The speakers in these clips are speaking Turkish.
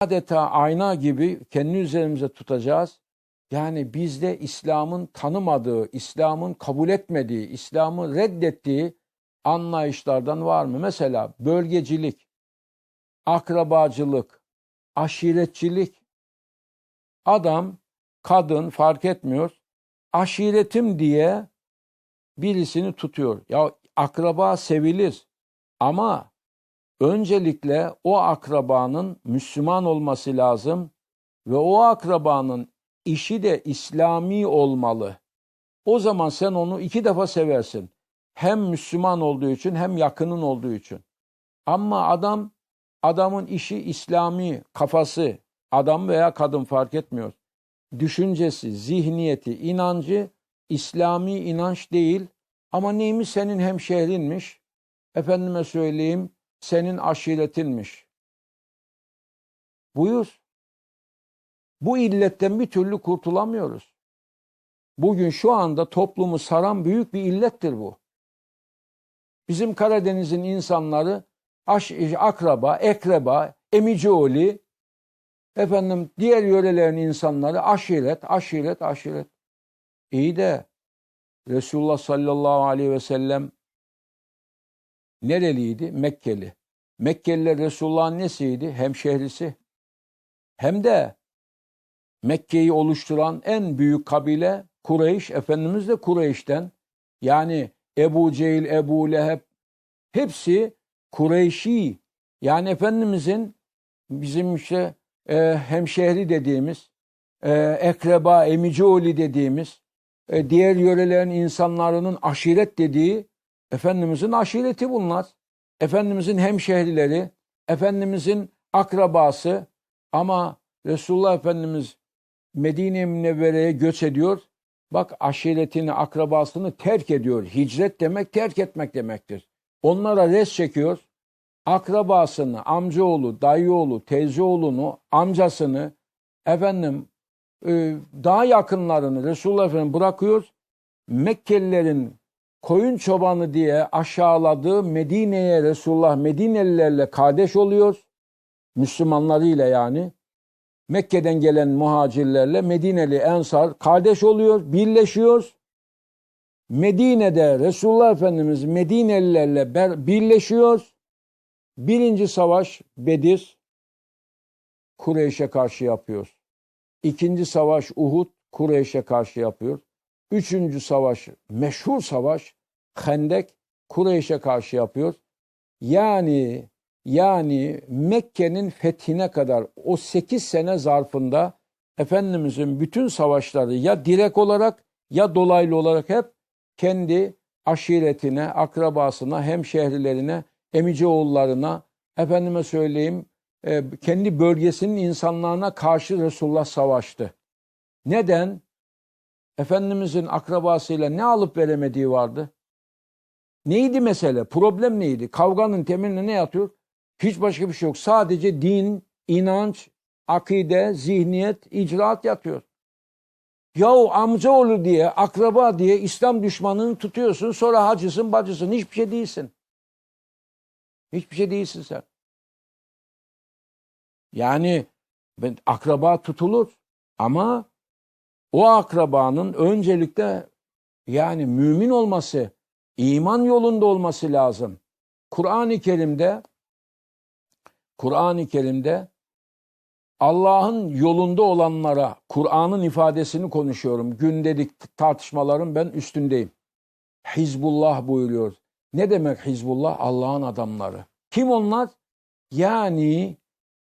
adeta ayna gibi kendi üzerimize tutacağız. Yani bizde İslam'ın tanımadığı, İslam'ın kabul etmediği, İslam'ı reddettiği anlayışlardan var mı? Mesela bölgecilik, akrabacılık, aşiretçilik. Adam, kadın fark etmiyor. Aşiretim diye birisini tutuyor. Ya akraba sevilir ama öncelikle o akrabanın Müslüman olması lazım ve o akrabanın işi de İslami olmalı. O zaman sen onu iki defa seversin. Hem Müslüman olduğu için hem yakının olduğu için. Ama adam adamın işi İslami kafası, adam veya kadın fark etmiyor. Düşüncesi, zihniyeti, inancı İslami inanç değil ama neymiş senin hemşehrinmiş. Efendime söyleyeyim senin aşiretinmiş. Buyur. Bu illetten bir türlü kurtulamıyoruz. Bugün şu anda toplumu saran büyük bir illettir bu. Bizim Karadeniz'in insanları aş, akraba, ekreba, emicioğlu, efendim diğer yörelerin insanları aşiret, aşiret, aşiret. İyi de Resulullah sallallahu aleyhi ve sellem nereliydi? Mekkeli. Mekkeliler Resulullah'ın nesiydi? Hemşehrisi. Hem de Mekke'yi oluşturan en büyük kabile Kureyş. Efendimiz de Kureyş'ten. Yani Ebu Cehil, Ebu Leheb hepsi Kureyşi. Yani Efendimizin bizim işte e, hemşehri dediğimiz, e, ekreba, emicioğlu dediğimiz, e, diğer yörelerin insanların aşiret dediği Efendimizin aşireti bunlar. Efendimizin hemşehrileri, Efendimizin akrabası ama Resulullah Efendimiz Medine-i Münevvere'ye göç ediyor. Bak aşiretini, akrabasını terk ediyor. Hicret demek terk etmek demektir. Onlara res çekiyor. Akrabasını, amcaoğlu, dayıoğlu, teyzeoğlunu, amcasını, efendim e, daha yakınlarını Resulullah Efendimiz bırakıyor. Mekkelilerin koyun çobanı diye aşağıladığı Medine'ye Resulullah Medinelilerle kardeş oluyor. Müslümanlarıyla yani. Mekke'den gelen muhacirlerle Medineli Ensar kardeş oluyor, birleşiyor. Medine'de Resulullah Efendimiz Medinelilerle birleşiyor. Birinci savaş Bedir, Kureyş'e karşı yapıyor. İkinci savaş Uhud, Kureyş'e karşı yapıyor. Üçüncü savaş, meşhur savaş Hendek, Kureyş'e karşı yapıyor. Yani yani Mekke'nin fethine kadar o 8 sene zarfında Efendimizin bütün savaşları ya direkt olarak ya dolaylı olarak hep kendi aşiretine, akrabasına, hemşehrilerine, emici efendime söyleyeyim e, kendi bölgesinin insanlarına karşı Resulullah savaştı. Neden? Efendimizin akrabasıyla ne alıp veremediği vardı. Neydi mesele? Problem neydi? Kavganın temeline ne yatıyor? Hiç başka bir şey yok. Sadece din, inanç, akide, zihniyet, icraat yatıyor. Yahu amcaoğlu diye, akraba diye İslam düşmanını tutuyorsun. Sonra hacısın, bacısın. Hiçbir şey değilsin. Hiçbir şey değilsin sen. Yani ben, akraba tutulur ama o akrabanın öncelikle yani mümin olması, iman yolunda olması lazım. Kur'an-ı Kerim'de Kur'an-ı Kerim'de Allah'ın yolunda olanlara Kur'an'ın ifadesini konuşuyorum. Gündelik tartışmaların ben üstündeyim. Hizbullah buyuruyor. Ne demek Hizbullah? Allah'ın adamları. Kim onlar? Yani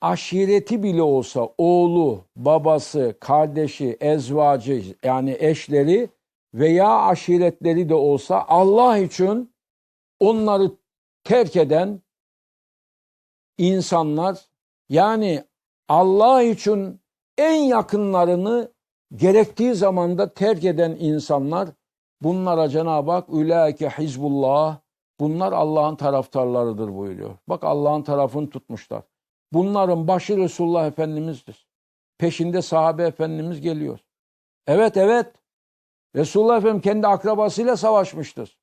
aşireti bile olsa oğlu, babası, kardeşi, ezvacı yani eşleri veya aşiretleri de olsa Allah için onları terk eden insanlar yani Allah için en yakınlarını gerektiği zamanda terk eden insanlar bunlara Cenab-ı Hak ülâke hizbullah bunlar Allah'ın taraftarlarıdır buyuruyor. Bak Allah'ın tarafını tutmuşlar. Bunların başı Resulullah Efendimiz'dir. Peşinde sahabe Efendimiz geliyor. Evet evet Resulullah Efendimiz kendi akrabasıyla savaşmıştır.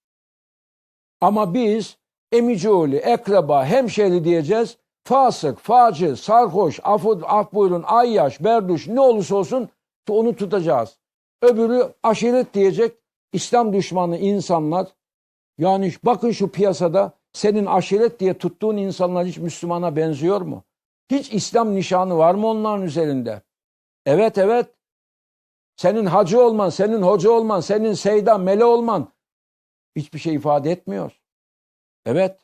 Ama biz emicioğlu, ekraba, hemşeri diyeceğiz. fasık, facı, sarhoş, af, af buyurun, ayyaş, berduş ne olursa olsun onu tutacağız. Öbürü aşiret diyecek İslam düşmanı insanlar. Yani bakın şu piyasada senin aşiret diye tuttuğun insanlar hiç Müslümana benziyor mu? Hiç İslam nişanı var mı onların üzerinde? Evet evet. Senin hacı olman, senin hoca olman, senin seyda, mele olman hiçbir şey ifade etmiyor. Evet.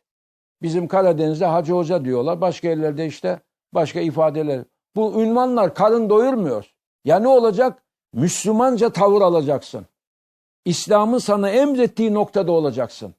Bizim Karadeniz'de hacı hoca diyorlar. Başka yerlerde işte başka ifadeler. Bu ünvanlar karın doyurmuyor. Ya ne olacak? Müslümanca tavır alacaksın. İslam'ın sana emrettiği noktada olacaksın.